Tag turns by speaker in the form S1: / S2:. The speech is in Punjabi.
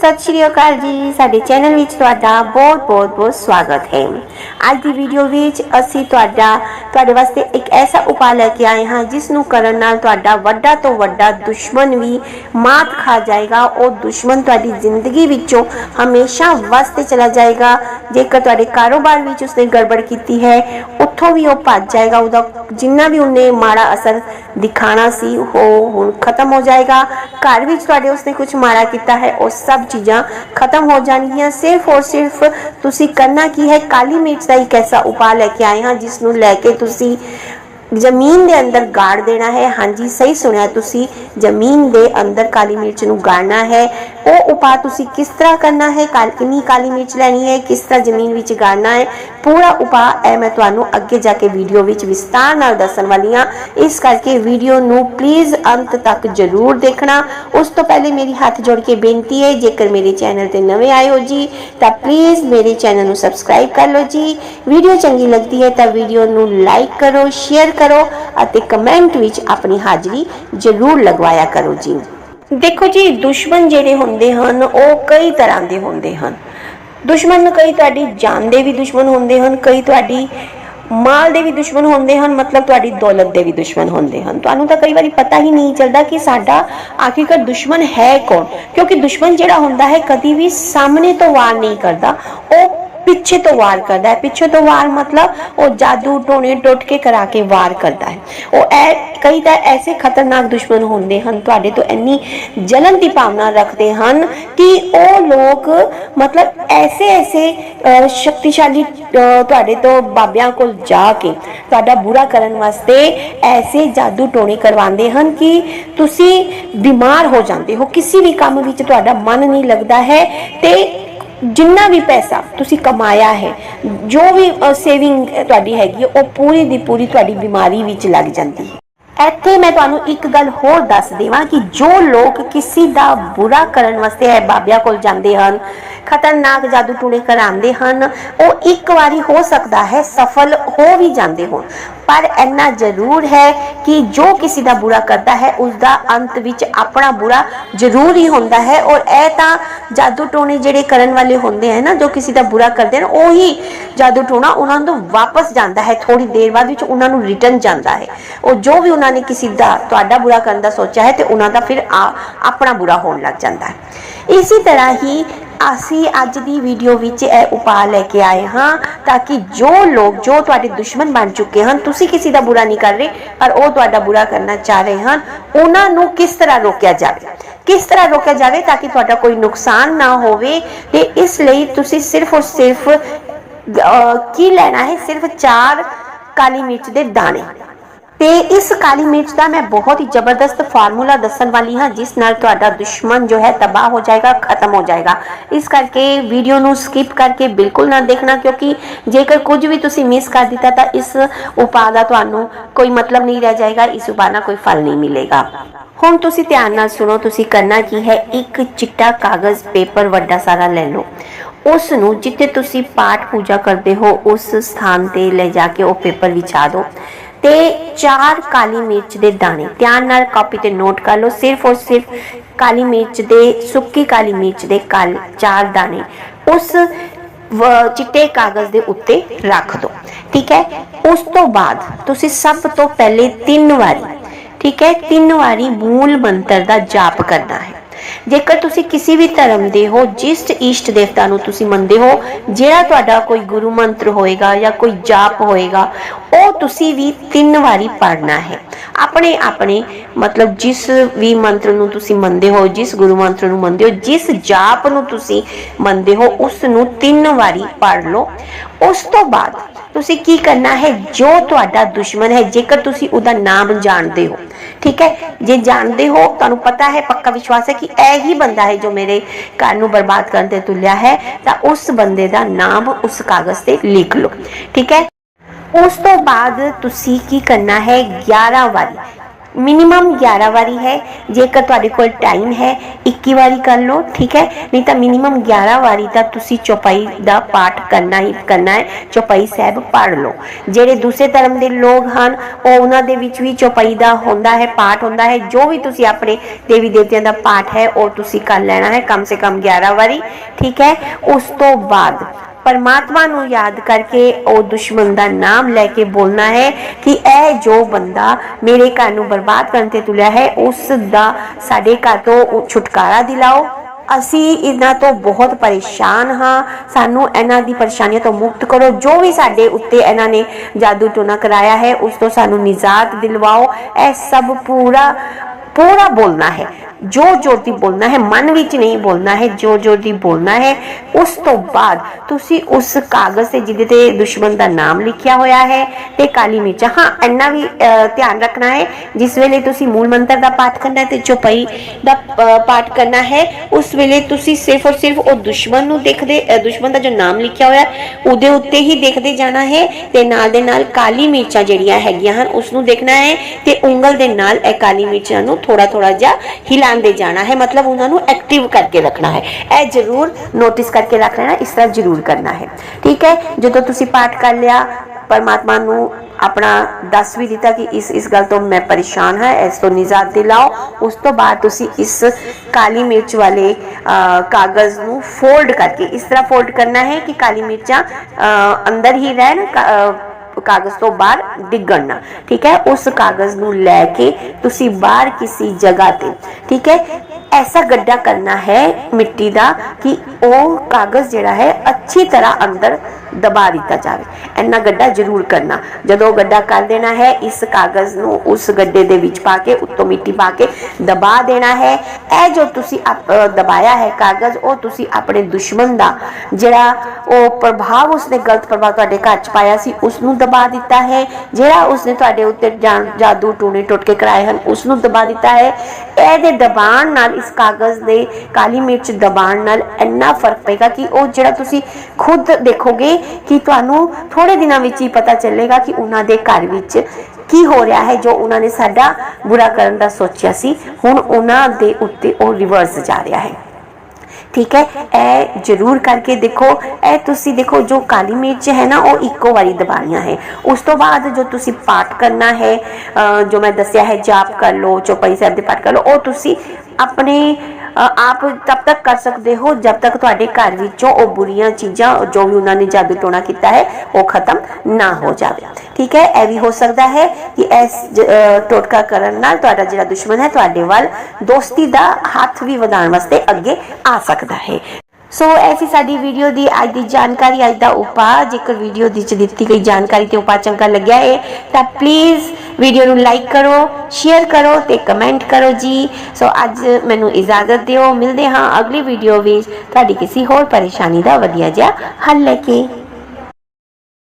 S1: ਸਤਿ ਸ਼੍ਰੀ ਅਕਾਲ ਜੀ। ਸਾਡੇ ਚੈਨਲ ਵਿੱਚ ਤੁਹਾਡਾ ਬਹੁਤ-ਬਹੁਤ ਬਹੁਤ ਸਵਾਗਤ ਹੈ। ਅੱਜ ਦੀ ਵੀਡੀਓ ਵਿੱਚ ਅਸੀਂ ਤੁਹਾਡਾ, ਤੁਹਾਡੇ ਵਾਸਤੇ ਇੱਕ ਐਸਾ ਉਪਾਅ ਲੈ ਕੇ ਆਏ ਹਾਂ ਜਿਸ ਨੂੰ ਕਰਨ ਨਾਲ ਤੁਹਾਡਾ ਵੱਡਾ ਤੋਂ ਵੱਡਾ ਦੁਸ਼ਮਣ ਵੀ ਮਾਤ ਖਾ ਜਾਏਗਾ। ਉਹ ਦੁਸ਼ਮਣ ਤੁਹਾਡੀ ਜ਼ਿੰਦਗੀ ਵਿੱਚੋਂ ਹਮੇਸ਼ਾ ਵਾਸਤੇ ਚਲਾ ਜਾਏਗਾ। ਜੇਕਰ ਤੁਹਾਡੇ ਕਾਰੋਬਾਰ ਵਿੱਚ ਉਸਨੇ ਗੜਬੜ ਕੀਤੀ ਹੈ, ਉੱਥੋਂ ਵੀ ਉਹ ਭੱਜ ਜਾਏਗਾ। ਉਹਦਾ ਜਿੰਨਾ ਵੀ ਉਹਨੇ ਮਾੜਾ ਅਸਰ ਦਿਖਾਣਾ ਸੀ, ਉਹ ਹੁਣ ਖਤਮ ਹੋ ਜਾਏਗਾ। ਘਰ ਵਿੱਚ ਤੁਹਾਡੇ ਉਸਨੇ ਕੁਝ ਮਾੜਾ ਕੀਤਾ ਹੈ, ਉਹ ਸਭ ਚੀਜ਼ਾਂ ਖਤਮ ਹੋ ਜਾਣਗੀਆਂ। ਸਿਰਫ ਔਰ ਸਿਰਫ ਤੁਸੀਂ ਕਰਨਾ ਕੀ ਹੈ, ਕਾਲੀ ਮਿਰਚ ਦਾ ਇੱਕ ਐਸਾ ਉਪਾਅ ਲੈ ਕੇ ਆਏ ਹਾਂ ਜਿਸ ਨੂੰ ਲੈ ਕੇ ਤੁਸੀਂ ਜ਼ਮੀਨ ਦੇ ਅੰਦਰ ਗਾੜ ਦੇਣਾ ਹੈ। ਹਾਂਜੀ, ਸਹੀ ਸੁਣਿਆ ਤੁਸੀਂ, ਜ਼ਮੀਨ ਦੇ ਅੰਦਰ ਕਾਲੀ ਮਿਰਚ ਨੂੰ ਗਾੜਨਾ ਹੈ। ਉਹ ਉਪਾਅ ਤੁਸੀਂ ਕਿਸ ਤਰ੍ਹਾਂ ਕਰਨਾ ਹੈ? ਕਾਲ ਕਿੰਨੀ ਕਾਲੀ ਮਿਰਚ ਲੈਣੀ ਹੈ? ਕਿਸ ਤਰ੍ਹਾਂ ਜ਼ਮੀਨ ਵਿੱਚ ਗਾੜਨਾ ਹੈ? ਪੂਰਾ ਉਪਾਅ ਇਹ ਮੈਂ ਤੁਹਾਨੂੰ ਅੱਗੇ ਜਾ ਕੇ ਵੀਡੀਓ ਵਿੱਚ ਵਿਸਤਾਰ ਨਾਲ ਦੱਸਣ ਵਾਲੀ ਹਾਂ। ਇਸ ਕਰਕੇ ਵੀਡੀਓ ਨੂੰ ਪਲੀਜ਼ ਅੰਤ ਤੱਕ ਜ਼ਰੂਰ ਦੇਖਣਾ। ਉਸ ਤੋਂ ਪਹਿਲੇ ਮੇਰੀ ਹੱਥ ਜੋੜ ਕੇ ਬੇਨਤੀ ਹੈ, ਜੇਕਰ ਮੇਰੇ ਚੈਨਲ ਤੇ ਨਵੇਂ ਆਏ ਹੋ ਜੀ, ਤਾਂ ਪਲੀਜ਼ ਮੇਰੇ ਚੈਨਲ ਨੂੰ ਸਬਸਕ੍ਰਾਈਬ ਕਰ ਲਓ ਜੀ। ਵੀਡੀਓ ਚੰਗੀ ਲੱਗਦੀ ਹੈ ਤਾਂ ਵੀਡੀਓ ਨੂੰ ਲਾਈਕ ਕਰੋ ਸ਼ੇਅਰ ਕਰੋ ਅਤੇ ਕਮੈਂਟ ਵਿੱਚ ਆਪਣੀ ਹਾਜ਼ਰੀ ਜ਼ਰੂਰ ਲਗਵਾਇਆ ਕਰੋ ਜੀ। ਦੇਖੋ ਜੀ, ਦੁਸ਼ਮਣ ਜਿਹੜੇ ਹੁੰਦੇ ਹਨ, ਉਹ ਕਈ ਤਰ੍ਹਾਂ ਦੇ ਹੁੰਦੇ ਹਨ। ਦੁਸ਼ਮਣ ਕਈ ਤੁਹਾਡੀ ਜਾਨ ਦੇ ਵੀ ਦੁਸ਼ਮਣ ਹੁੰਦੇ ਹਨ, ਕਈ ਤੁਹਾਡੀ ਮਾਲ ਦੇ ਵੀ ਦੁਸ਼ਮਣ ਹੁੰਦੇ ਹਨ, ਮਤਲਬ ਤੁਹਾਡੀ ਦੌਲਤ ਦੇ ਵੀ ਦੁਸ਼ਮਣ ਹੁੰਦੇ ਹਨ। ਤੁਹਾਨੂੰ ਤਾਂ ਕਈ ਵਾਰੀ ਪਤਾ ਹੀ ਨਹੀਂ ਚੱਲਦਾ ਕਿ ਸਾਡਾ ਆਖਿਰਕਾਰ ਦੁਸ਼ਮਣ ਹੈ ਕੌਣ, ਕਿਉਂਕਿ ਦੁਸ਼ਮਣ ਜਿਹੜਾ ਹੁੰਦਾ ਹੈ ਕਦੀ ਵੀ ਸਾਹਮਣੇ ਤੋਂ ਵਾਰ ਨਹੀਂ ਕਰਦਾ, ਉਹ ਪਿੱਛੇ ਤੋਂ ਵਾਰ ਕਰਦਾ ਹੈ। ਪਿੱਛੇ ਤੋਂ ਵਾਰ ਮਤਲਬ ਉਹ ਜਾਦੂ ਟੋਣੇ ਟੁੱਟ ਕਰਾ ਕੇ ਵਾਰ ਕਰਦਾ ਹੈ। ਉਹ ਐ, ਕਈ ਤਾਂ ਐਸੇ ਖਤਰਨਾਕ ਦੁਸ਼ਮਣ ਹੁੰਦੇ ਹਨ, ਤੁਹਾਡੇ ਤੋਂ ਇੰਨੀ ਜਲਨ ਦੀ ਭਾਵਨਾ ਰੱਖਦੇ ਹਨ ਕਿ ਉਹ ਲੋਕ ਮਤਲਬ ਐਸੇ ਐਸੇ ਸ਼ਕਤੀਸ਼ਾਲੀ ਤੁਹਾਡੇ ਤੋਂ ਬਾਬਿਆਂ ਕੋਲ ਜਾ ਕੇ ਤੁਹਾਡਾ ਬੁਰਾ ਕਰਨ ਵਾਸਤੇ ਐਸੇ ਜਾਦੂ ਟੋਣੇ ਕਰਵਾਉਂਦੇ ਹਨ ਕਿ ਤੁਸੀਂ ਬਿਮਾਰ ਹੋ ਜਾਂਦੇ ਹੋ। ਕਿਸੇ ਵੀ ਕੰਮ ਵਿੱਚ ਤੁਹਾਡਾ ਮਨ ਨਹੀਂ ਲੱਗਦਾ ਹੈ ਤੇ ਜਿੰਨਾ ਵੀ ਪੈਸਾ ਤੁਸੀਂ ਕਮਾਇਆ ਹੈ ਜੋ ਵੀ ਸੇਵਿੰਗ ਤੁਹਾਡੀ ਹੈਗੀ ਹੈ, ਉਹ ਪੂਰੀ ਦੀ ਪੂਰੀ ਤੁਹਾਡੀ ਬਿਮਾਰੀ ਵਿੱਚ ਲੱਗ ਜਾਂਦੀ ਹੈ। ਇੱਥੇ ਮੈਂ ਤੁਹਾਨੂੰ ਇੱਕ ਗੱਲ ਹੋਰ ਦੱਸ ਦੇਵਾਂ ਕਿ ਜੋ ਲੋਕ ਕਿਸੇ ਦਾ ਬੁਰਾ ਕਰਨ ਵਾਸਤੇ ਹੈ ਬਾਬਿਆਂ ਕੋਲ ਜਾਂਦੇ ਹਨ, ਖਤਰਨਾਕ ਜਾਦੂ ਟੂਣੇ ਕਰਾਉਂਦੇ ਹਨ, ਉਹ ਇੱਕ ਵਾਰੀ ਹੋ ਸਕਦਾ ਹੈ, ਸਫਲ ਹੋ ਵੀ ਜਾਂਦੇ ਹੋਣ। ਪਰ ਇੰਨਾ ਜ਼ਰੂਰ ਹੈ ਕਿ ਜੋ ਕਿਸੇ ਦਾ ਬੁਰਾ ਕਰਦਾ ਹੈ ਉਸ ਦਾ ਅੰਤ ਵਿੱਚ ਆਪਣਾ ਬੁਰਾ ਜ਼ਰੂਰ ਹੀ ਹੁੰਦਾ ਹੈ ਔਰ ਇਹ ਤਾਂ ਜਾਦੂ ਟੋਣੇ ਜਿਹੜੇ ਕਰਨ ਵਾਲੇ ਹੁੰਦੇ ਹਨ ਨਾ, ਜੋ ਕਿਸੇ ਦਾ ਬੁਰਾ ਕਰਦੇ ਹਨ ਉਹੀ ਜਾਦੂ ਟੋਣਾ ਉਹਨਾਂ ਨੂੰ ਵਾਪਸ ਜਾਂਦਾ ਹੈ ਥੋੜੀ ਦੇਰ ਬਾਅਦ ਵਿੱਚ ਉਹਨਾਂ ਨੂੰ ਰਿਟਰਨ ਜਾਂਦਾ ਹੈ। ਉਹ ਜੋ ਵੀ ਉਹਨਾਂ ਨੇ ਕਿਸੇ ਦਾ ਤੁਹਾਡਾ ਬੁਰਾ ਕਰਨ ਦਾ ਸੋਚਿਆ ਹੈ ਤੇ ਉਹਨਾਂ ਦਾ ਫਿਰ ਆਪਣਾ ਬੁਰਾ ਹੋਣ ਲੱਗ ਜਾਂਦਾ ਹੈ। ਇਸੇ ਤਰ੍ਹਾਂ ਹੀ ਅਸੀਂ ਅੱਜ ਦੀ ਵੀਡੀਓ ਵਿੱਚ ਇਹ ਉਪਾਅ ਲੈ ਕੇ ਆਏ ਹਾਂ ਤਾਂ ਕਿ ਜੋ ਲੋਕ, ਜੋ ਤੁਹਾਡੇ ਦੁਸ਼ਮਣ ਬਣ ਚੁੱਕੇ ਹਨ, ਤੁਸੀਂ ਕਿਸੇ ਦਾ ਬੁਰਾ ਨਹੀਂ ਕਰ ਰਹੇ, ਪਰ ਉਹ ਤੁਹਾਡਾ ਬੁਰਾ ਕਰਨਾ ਚਾਹ ਰਹੇ ਹਨ, ਉਹਨਾਂ ਨੂੰ ਕਿਸ ਤਰ੍ਹਾਂ ਰੋਕਿਆ ਜਾਵੇ? ਕਿਸ ਤਰ੍ਹਾਂ ਰੋਕਿਆ ਜਾਵੇ ਤਾਂ ਕਿ ਤੁਹਾਡਾ ਕੋਈ ਨੁਕਸਾਨ ਨਾ ਹੋਵੇ? ਤੇ ਇਸ ਲਈ ਤੁਸੀਂ ਸਿਰਫ ਔਰ ਸਿਰਫ ਕੀ ਲੈਣਾ ਹੈ? ਸਿਰਫ ਚਾਰ ਕਾਲੀ ਮਿਰਚ ਦੇ ਦਾਣੇ। ਤੇ ਇਸ ਕਾਲੀ ਮਿਰਚ ਦਾ ਮੈਂ ਬਹੁਤ ਹੀ ਜ਼ਬਰਦਸਤ ਫਾਰਮੂਲਾ ਦੱਸਣ ਵਾਲੀ ਹਾਂ, ਜਿਸ ਨਾਲ ਤੁਹਾਡਾ ਦੁਸ਼ਮਣ ਜੋ ਹੈ ਤਬਾਹ ਹੋ ਜਾਏਗਾ, ਖਤਮ ਹੋ ਜਾਏਗਾ। ਇਸ ਕਰਕੇ ਵੀਡੀਓ ਨੂੰ ਸਕਿਪ ਕਰਕੇ ਬਿਲਕੁਲ ਨਾ ਦੇਖਣਾ, ਕਿਉਂਕਿ ਜੇਕਰ ਕੁਝ ਵੀ ਤੁਸੀਂ ਮਿਸ ਕਰ ਦਿੱਤਾ, ਤਾਂ ਇਸ ਉਪਾਅ ਦਾ ਤੁਹਾਨੂੰ ਕੋਈ ਮਤਲਬ ਨਹੀਂ ਰਹਿ ਜਾਏਗਾ, ਇਸ ਉਪਾਅ ਨਾਲ ਕੋਈ ਫਲ ਨਹੀਂ ਮਿਲੇਗਾ। ਹੁਣ ਤੁਸੀਂ ਧਿਆਨ ਨਾਲ ਸੁਣੋ, ਤੁਸੀਂ ਕਰਨਾ ਕੀ ਹੈ, ਇੱਕ ਚਿੱਟਾ ਕਾਗਜ਼, ਪੇਪਰ ਵੱਡਾ ਸਾਰਾ ਲੈ ਲਓ। ਉਸ ਨੂੰ ਜਿੱਥੇ ਤੁਸੀਂ ਪਾਠ ਪੂਜਾ ਕਰਦੇ ਹੋ, ਉਸ ਸਥਾਨ ਤੇ ਲੈ ਜਾ ਕੇ ਉਹ ਪੇਪਰ ਵਿਛਾ ਦਿਓ। ਤੇ ਚਾਰ ਕਾਲੀ ਮਿਰਚ ਦੇ ਦਾਣੇ। ਧਿਆਨ ਨਾਲ ਕਾਪੀ ਤੇ ਨੋਟ ਕਰ ਲਓ। ਸਿਰਫ ਔਰ ਸਿਰਫ ਕਾਲੀ ਮਿਰਚ ਦੇ, ਸੁੱਕੀ ਕਾਲੀ ਮਿਰਚ ਦੇ ਕਾਲ, ਚਾਰ ਦਾਣੇ। ਉਸ ਚਿੱਟੇ ਕਾਗਜ਼ ਦੇ ਉੱਤੇ ਰੱਖ ਦਿਓ ਠੀਕ ਹੈ? ਉਸ ਤੋਂ ਬਾਅਦ ਤੁਸੀਂ ਸਭ ਤੋਂ ਪਹਿਲੇ ਤਿੰਨ ਵਾਰੀ, ਠੀਕ ਹੈ? ਤਿੰਨ ਵਾਰੀ ਮੂਲ ਮੰਤਰ ਦਾ ਜਾਪ ਕਰਨਾ ਹੈ। ਜੇਕਰ ਤੁਸੀਂ ਕਿਸੇ ਵੀ ਧਰਮ ਦੇ ਹੋ, ਜਿਸ ਇਸ਼ਟ ਦੇਵਤਾ ਨੂੰ ਤੁਸੀਂ ਮੰਨਦੇ ਹੋ, ਜਿਹੜਾ ਤੁਹਾਡਾ ਕੋਈ ਗੁਰੂ ਮੰਤਰ ਹੋਏਗਾ ਜਾਂ ਕੋਈ ਜਾਪ ਹੋਏਗਾ, ਉਹ ਤੁਸੀਂ ਵੀ ਤਿੰਨ ਵਾਰੀ ਪੜ੍ਹਨਾ ਹੈ। ਆਪਣੇ ਆਪਣੇ, ਮਤਲਬ ਜਿਸ ਵੀ ਮੰਤਰ ਨੂੰ ਤੁਸੀਂ ਮੰਨਦੇ ਹੋ, ਜਿਸ ਗੁਰੂ ਮੰਤਰ ਨੂੰ ਮੰਨਦੇ ਹੋ, ਜਿਸ ਜਾਪ ਨੂੰ ਤੁਸੀਂ ਮੰਨਦੇ ਹੋ, ਉਸ ਨੂੰ ਤਿੰਨ ਵਾਰੀ ਪੜ੍ਹ ਲਓ। ਉਸ ਤੋਂ ਬਾਅਦ ਤੁਸੀਂ ਕੀ ਕਰਨਾ ਹੈ? ਜੋ ਤੁਹਾਡਾ ਦੁਸ਼ਮਣ ਹੈ, ਜੇਕਰ ਤੁਸੀਂ ਉਹਦਾ ਨਾਮ ਜਾਣਦੇ ਹੋ ਠੀਕ ਹੈ? ਜੇ ਜਾਣਦੇ ਹੋ, ਤੁਹਾਨੂੰ ਪਤਾ ਹੈ, ਪੱਕਾ ਵਿਸ਼ਵਾਸ ਹੈ ਕਿ ਇਹ ਹੀ ਬੰਦਾ ਹੈ ਜੋ ਮੇਰੇ ਘਰ ਨੂੰ ਬਰਬਾਦ ਕਰਨ ਤੇ ਤੁਲਿਆ ਹੈ। ਤਾਂ ਉਸ ਬੰਦੇ ਦਾ ਨਾਮ ਉਸ ਕਾਗਜ਼ ਤੇ ਲਿਖ ਲਓ। ਠੀਕ ਹੈ? ਉਸ ਤੋਂ ਬਾਅਦ ਤੁਸੀਂ ਕੀ ਕਰਨਾ ਹੈ? 11 ਵਾਰੀ ਮਿਨੀਮਮ 11 ਵਾਰੀ ਹੈ। ਜੇਕਰ ਤੁਹਾਡੇ ਕੋਲ ਟਾਈਮ ਹੈ 21 ਵਾਰੀ ਕਰ ਲਓ, ਠੀਕ ਹੈ? ਨਹੀਂ ਤਾਂ ਮਿਨੀਮਮ 11 ਵਾਰੀ ਤਾਂ ਤੁਸੀਂ ਚੌਪਾਈ ਦਾ ਪਾਠ ਕਰਨਾ ਹੀ ਕਰਨਾ ਹੈ। ਚੌਪਾਈ ਸਾਹਿਬ ਪੜ੍ਹ ਲਓ। ਜਿਹੜੇ ਦੂਸਰੇ ਧਰਮ ਦੇ ਲੋਕ ਹਨ, ਉਹ ਉਹਨਾਂ ਦੇ ਵਿੱਚ ਵੀ ਚੌਪਾਈ ਦਾ ਹੁੰਦਾ ਹੈ, ਪਾਠ ਹੁੰਦਾ ਹੈ। ਜੋ ਵੀ ਤੁਸੀਂ ਆਪਣੇ ਦੇਵੀ ਦੇਵਤਿਆਂ ਦਾ ਪਾਠ ਹੈ, ਉਹ ਤੁਸੀਂ ਕਰ ਲੈਣਾ ਹੈ, ਕਮ ਸੇ ਕਮ 11 ਵਾਰੀ, ਠੀਕ ਹੈ? ਉਸ ਤੋਂ ਬਾਅਦ ਪਰਮਾਤਮਾ ਨੂੰ ਯਾਦ ਕਰਕੇ ਉਹ ਦੁਸ਼ਮਣ ਦਾ ਨਾਮ ਲੈ ਕੇ ਬੋਲਣਾ ਹੈ ਕਿ ਇਹ ਜੋ ਬੰਦਾ ਮੇਰੇ ਘਰ ਨੂੰ ਬਰਬਾਦ ਕਰਨ ਤੇ ਤੁਲਿਆ ਹੈ, ਉਸ ਦਾ ਸਾਡੇ ਘਰ ਤੋਂ ਛੁਟਕਾਰਾ ਦਿਲਾਓ। ਅਸੀਂ ਇਹਨਾਂ ਤੋਂ ਬਹੁਤ ਪਰੇਸ਼ਾਨ ਹਾਂ। ਸਾਨੂੰ ਇਹਨਾਂ ਦੀ ਪਰੇਸ਼ਾਨੀਆਂ ਤੋਂ ਮੁਕਤ ਕਰੋ। ਜੋ ਵੀ ਸਾਡੇ ਉੱਤੇ ਇਹਨਾਂ ਨੇ ਜਾਦੂ ਟੋਨਾ ਕਰਾਇਆ ਹੈ, ਉਸ ਤੋਂ ਸਾਨੂੰ ਨਿਜਾਤ ਦਿਲਵਾਓ। ਇਹ ਸਭ ਪੂਰਾ ਪੂਰਾ ਬੋਲਣਾ ਹੈ। ਜ਼ੋਰ ਜ਼ੋਰ ਦੀ ਬੋਲਣਾ ਹੈ, ਮਨ ਵਿੱਚ ਨਹੀਂ ਬੋਲਣਾ ਹੈ ਜ਼ੋਰ ਜ਼ੋਰ ਦੀ ਬੋਲਣਾ ਹੈ, ਉਸ ਤੋਂ ਬਾਅਦ ਤੁਸੀਂ ਉਸ ਕਾਗਜ਼ ਤੇ ਜਿਹਦੇ ਤੇ ਦੁਸ਼ਮਣ ਦਾ ਨਾਮ ਲਿਖਿਆ ਹੋਇਆ ਹੈ ਤੇ ਕਾਲੀ ਮਿਰਚ। ਹਾਂ, ਇੰਨਾ ਵੀ ਧਿਆਨ ਰੱਖਣਾ ਹੈ, ਜਿਸ ਵੇਲੇ ਤੁਸੀਂ ਮੂਲ ਮੰਤਰ ਦਾ ਪਾਠ ਕਰਨਾ ਹੈ ਤੇ ਚੌਪਈ ਦਾ ਪਾਠ ਕਰਨਾ ਹੈ, ਉਸ ਵੇਲੇ ਤੁਸੀਂ ਸਿਰਫ ਔਰ ਸਿਰਫ ਉਹ ਦੁਸ਼ਮਣ ਨੂੰ ਦੇਖਦੇ ਦੁਸ਼ਮਣ ਦਾ ਜੋ ਨਾਮ ਲਿਖਿਆ ਹੋਇਆ, ਉਹਦੇ ਉੱਤੇ ਹੀ ਦੇਖਦੇ ਜਾਣਾ ਹੈ ਤੇ ਨਾਲ ਦੇ ਨਾਲ ਕਾਲੀ ਮਿਰਚਾਂ ਜਿਹੜੀਆਂ ਹੈਗੀਆਂ ਹਨ ਉਸ ਨੂੰ ਦੇਖਣਾ ਹੈ ਤੇ ਉਂਗਲ ਦੇ ਨਾਲ ਇਹ ਕਾਲੀ ਮਿਰਚਾਂ ਨੂੰ ਥੋੜਾ ਥੋੜਾ ਜਿਹਾ ਹਿਲਾਉਂਦੇ ਜਾਣਾ ਹੈ ਮਤਲਬ ਉਹਨਾਂ ਨੂੰ ਐਕਟਿਵ ਕਰਕੇ ਰੱਖਣਾ ਹੈ। ਇਹ ਜ਼ਰੂਰ ਨੋਟਿਸ ਕਰਕੇ ਰੱਖ ਲੈਣਾ ਇਸ ਤਰ੍ਹਾਂ ਜ਼ਰੂਰ ਕਰਨਾ ਹੈ। ਠੀਕ ਹੈ? ਜਦੋਂ ਤੁਸੀਂ ਪਾਠ ਕਰ ਲਿਆ ਪਰਮਾਤਮਾ ਨੂੰ ਆਪਣਾ ਦੱਸ ਵੀ ਦਿੱਤਾ ਕਿ ਇਸ ਇਸ ਗੱਲ ਤੋਂ ਮੈਂ ਪਰੇਸ਼ਾਨ ਹਾਂ ਇਸ ਤੋਂ ਨਿਜਾਤ ਦਿਲਾਓ। ਉਸ ਤੋਂ ਬਾਅਦ ਤੁਸੀਂ ਇਸ ਕਾਲੀ ਮਿਰਚ ਵਾਲੇ ਕਾਗਜ਼ ਨੂੰ ਫੋਲਡ ਕਰਕੇ ਇਸ ਤਰ੍ਹਾਂ ਫੋਲਡ ਕਰਨਾ ਹੈ ਕਿ ਕਾਲੀ ਮਿਰਚਾਂ ਅ, ਅੰਦਰ ਹੀ ਰਹਿਣ ਕਾਗਜ਼ ਤੋਂ ਬਾਹਰ ਡਿੱਗਣ ਨਾ, ਠੀਕ ਹੈ? ਉਸ ਕਾਗਜ਼ ਨੂੰ ਲੈ ਕੇ ਤੁਸੀਂ ਬਾਹਰ ਕਿਸੇ ਜਗ੍ਹਾ ਤੇ, ਠੀਕ ਹੈ? ਐਸਾ ਗੱਡਾ ਕਰਨਾ ਹੈ ਮਿੱਟੀ ਦਾ ਕਿ ਉਹ ਕਾਗਜ਼ ਜਿਹੜਾ ਹੈ ਅੱਛੀ ਤਰ੍ਹਾਂ ਅੰਦਰ ਦਬਾ ਦਿੱਤਾ ਜਾਵੇ। ਇੰਨਾ ਗੱਡਾ ਜ਼ਰੂਰ ਕਰਨਾ। ਜਦੋਂ ਗੱਡਾ ਕਰ ਦੇਣਾ ਹੈ, ਇਸ ਕਾਗਜ਼ ਨੂੰ ਉਸ ਗੱਡੇ ਦੇ ਵਿੱਚ ਪਾ ਕੇ, ਉੱਤੋਂ ਮਿੱਟੀ ਪਾ ਕੇ ਦਬਾ ਦੇਣਾ ਹੈ। ਇਹ ਜੋ ਤੁਸੀਂ ਦਬਾਇਆ ਹੈ ਕਾਗਜ਼, ਉਹ ਤੁਸੀਂ ਆਪਣੇ ਦੁਸ਼ਮਣ ਦਾ ਜਿਹੜਾ ਉਹ ਪ੍ਰਭਾਵ ਉਸਨੇ ਗਲਤ ਪ੍ਰਭਾਵ ਤੁਹਾਡੇ ਘਰ ਚ ਪਾਇਆ ਸੀ ਉਸ ਨੂੰ ਦਬਾ ਦਿੱਤਾ ਹੈ। ਜਿਹੜਾ ਉਸਨੇ ਤੁਹਾਡੇ ਉੱਤੇ ਜਾਦੂ ਟੂਣੇ ਟੁੱਟਕੇ ਕਰਾਏ ਹਨ ਉਸ ਨੂੰ ਦਬਾ ਦਿੱਤਾ ਹੈ। ਇਹਦੇ ਦਬਾਣ ਨਾਲ, ਇਸ ਕਾਗਜ਼ ਦੇ ਕਾਲੀ ਮਿਰਚ ਦਬਾਣ ਨਾਲ ਇੰਨਾ ਫ਼ਰਕ ਪਏਗਾ ਕਿ ਉਹ ਜਿਹੜਾ ਤੁਸੀਂ ਖੁਦ ਦੇਖੋਗੇ ਕਿ ਤੁਹਾਨੂੰ ਥੋੜੇ ਦਿਨਾਂ ਵਿੱਚ ਹੀ ਪਤਾ ਚੱਲੇਗਾ ਕਿ ਉਹਨਾਂ ਦੇ ਘਰ ਵਿੱਚ ਕੀ ਹੋ ਰਿਹਾ ਹੈ ਜੋ ਉਹਨਾਂ ਨੇ ਸਾਡਾ ਬੁਰਾ ਕਰਨ ਦਾ ਸੋਚਿਆ ਸੀ। ਹੁਣ ਉਹਨਾਂ ਦੇ ਉੱਤੇ ਉਹ ਰਿਵਰਸ ਜਾ ਰਿਹਾ ਹੈ। ਠੀਕ ਹੈ ਇਹ ਜ਼ਰੂਰ ਕਰਕੇ ਦੇਖੋ। ਇਹ ਤੁਸੀਂ ਦੇਖੋ ਜੋ ਕਾਲੀ ਮਿਰਚ ਹੈ ਨਾ ਉਹ ਇੱਕੋ ਵਾਰੀ ਦਬਾਣੀਆਂ ਹੈ। ਉਸ ਤੋਂ ਬਾਅਦ ਜੋ ਤੁਸੀਂ ਪਾਠ ਕਰਨਾ ਹੈ ਅ, ਜੋ ਮੈਂ ਦੱਸਿਆ ਹੈ ਜਾਪ ਕਰ ਲਓ ਚੌਪਈ ਸਾਹਿਬ ਦੇ ਪਾਠ ਕਰ ਲਓ ਉਹ ਤੁਸੀਂ ਆਪਣੇ ਆਪ ਤਬ ਤੱਕ ਕਰ ਸਕਦੇ ਹੋ ਜਦ ਤੱਕ ਤੁਹਾਡੇ ਘਰ ਵਿੱਚੋਂ ਉਹ ਬੁਰੀਆਂ ਚੀਜ਼ਾਂ ਜੋ ਵੀ ਉਹਨਾਂ ਨੇ ਜਾਦੂ ਟੋਣਾ ਕੀਤਾ ਹੈ, ਉਹ ਖਤਮ ਨਾ ਹੋ ਜਾਵੇ। ਠੀਕ ਹੈ, ਇਹ ਵੀ ਹੋ ਸਕਦਾ ਹੈ ਕਿ ਇਸ ਟੋਟਕਾ ਕਰਨ ਨਾਲ ਤੁਹਾਡਾ ਜਿਹੜਾ ਦੁਸ਼ਮਣ ਹੈ, ਤੁਹਾਡੇ ਵੱਲ ਦੋਸਤੀ ਦਾ ਹੱਥ ਵੀ ਵਧਾਉਣ ਵਾਸਤੇ ਅੱਗੇ ਆ ਸਕਦਾ ਹੈ। ਸੋ ਐਸੀ ਸਾਡੀ ਵੀਡੀਓ ਦੀ ਅੱਜ ਦੀ ਜਾਣਕਾਰੀ ਅੱਜ ਦਾ ਉਪਾਅ ਜੇਕਰ ਵੀਡੀਓ ਦੀ ਚ ਦਿੱਤੀ ਗਈ ਜਾਣਕਾਰੀ ਤੇ ਉਪਾਅ ਚੰਗਾ ਲੱਗਿਆ ਹੈ ਤਾਂ ਪਲੀਜ਼ ਵੀਡੀਓ ਨੂੰ ਲਾਈਕ ਕਰੋ ਸ਼ੇਅਰ ਕਰੋ ਤੇ ਕਮੈਂਟ ਕਰੋ ਜੀ ਸੋ ਅੱਜ ਮੈਨੂੰ ਇਜਾਜ਼ਤ ਦਿਓ ਮਿਲਦੇ ਹਾਂ ਅਗਲੀ ਵੀਡੀਓ ਵਿੱਚ ਤੁਹਾਡੀ ਕਿਸੇ ਹੋਰ ਪਰੇਸ਼ਾਨੀ ਦਾ ਵਧੀਆ ਜਿਹਾ ਹੱਲ ਲੈ ਕੇ